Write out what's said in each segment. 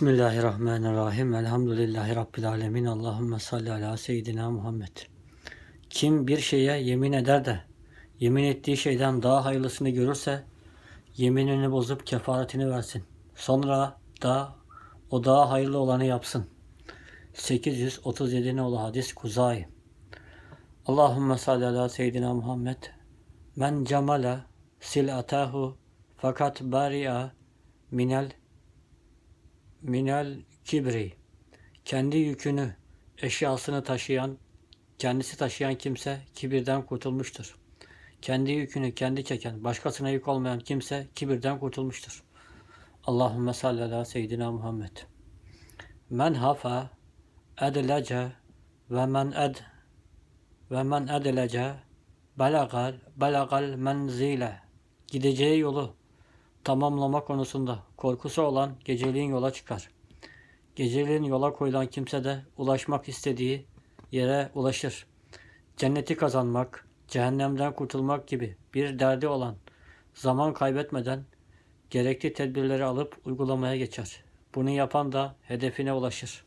Bismillahirrahmanirrahim. Elhamdülillahi Rabbil alemin. Allahümme salli ala seyyidina Muhammed. Kim bir şeye yemin eder de yemin ettiği şeyden daha hayırlısını görürse yeminini bozup kefaretini versin. Sonra da o daha hayırlı olanı yapsın. 837 nolu hadis Kuzay. Allahümme salli ala seyyidina Muhammed. Men cemala silatahu fakat bari'a minel minel kibri. Kendi yükünü, eşyasını taşıyan, kendisi taşıyan kimse kibirden kurtulmuştur. Kendi yükünü kendi çeken, başkasına yük olmayan kimse kibirden kurtulmuştur. Allahümme salli ala seyyidina Muhammed. Men hafa edlece ve men ed ve men edlece belagal belagal menzile gideceği yolu tamamlama konusunda korkusu olan geceliğin yola çıkar. Geceliğin yola koyulan kimse de ulaşmak istediği yere ulaşır. Cenneti kazanmak, cehennemden kurtulmak gibi bir derdi olan zaman kaybetmeden gerekli tedbirleri alıp uygulamaya geçer. Bunu yapan da hedefine ulaşır.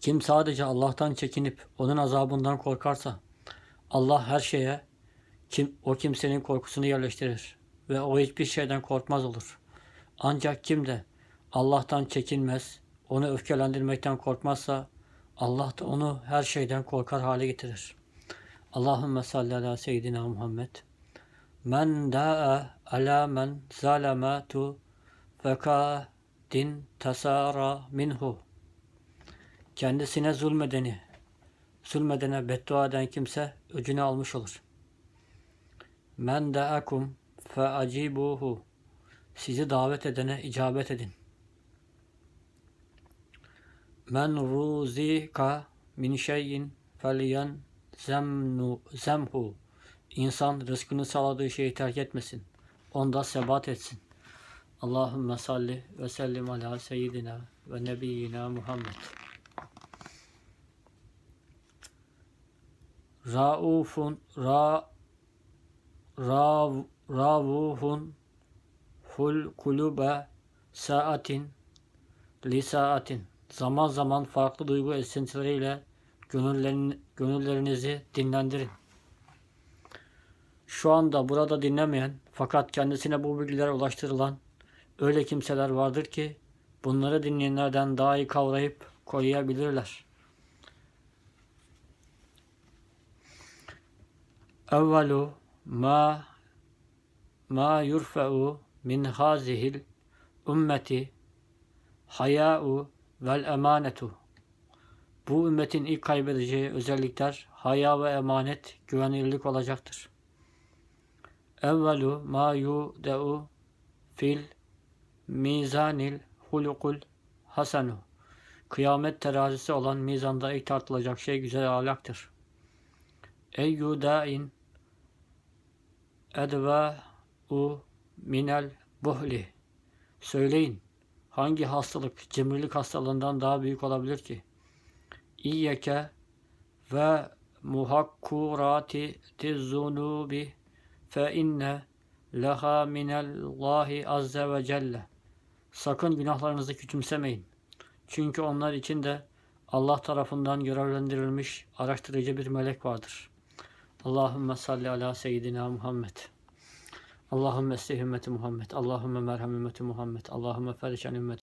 Kim sadece Allah'tan çekinip onun azabından korkarsa Allah her şeye kim o kimsenin korkusunu yerleştirir ve o hiçbir şeyden korkmaz olur. Ancak kim de Allah'tan çekinmez, onu öfkelendirmekten korkmazsa Allah da onu her şeyden korkar hale getirir. Allahümme salli ala seyyidina Muhammed. Men da'a ala men zalama tu fekadin tasara minhu. Kendisine zulmedeni, zulmedene beddua eden kimse öcünü almış olur. Men da'akum fe acibuhu. Sizi davet edene icabet edin. Men ruzika min şeyin feliyen zemnu zemhu. İnsan rızkını sağladığı şeyi terk etmesin. Onda sebat etsin. Allahümme salli ve sellim ala seyyidina ve nebiyyina Muhammed. Raufun ra rav, ravuhun hul kulube saatin li saatin zaman zaman farklı duygu esintileriyle gönüllerin, gönüllerinizi dinlendirin. Şu anda burada dinlemeyen fakat kendisine bu bilgiler ulaştırılan öyle kimseler vardır ki bunları dinleyenlerden daha iyi kavrayıp koruyabilirler. Evvelu ma ma yurfa'u min hazihil ümmeti haya'u vel emanetu. Bu ümmetin ilk kaybedeceği özellikler haya ve emanet, güvenilirlik olacaktır. Evvelu ma yu'de'u fil mizanil hulukul hasanu. Kıyamet terazisi olan mizanda ilk tartılacak şey güzel ahlaktır. Eyyü da'in edva'u minel buhli. Söyleyin, hangi hastalık cimrilik hastalığından daha büyük olabilir ki? İyyeke ve muhakkurati tizzunubi fe inne leha minallahi azze ve celle. Sakın günahlarınızı küçümsemeyin. Çünkü onlar için de Allah tarafından görevlendirilmiş araştırıcı bir melek vardır. Allahümme salli ala seyyidina Muhammed. Allahümme ümmeti Muhammed. Allahümme merhem ümmeti Muhammed. Allahümme feriş an ümmeti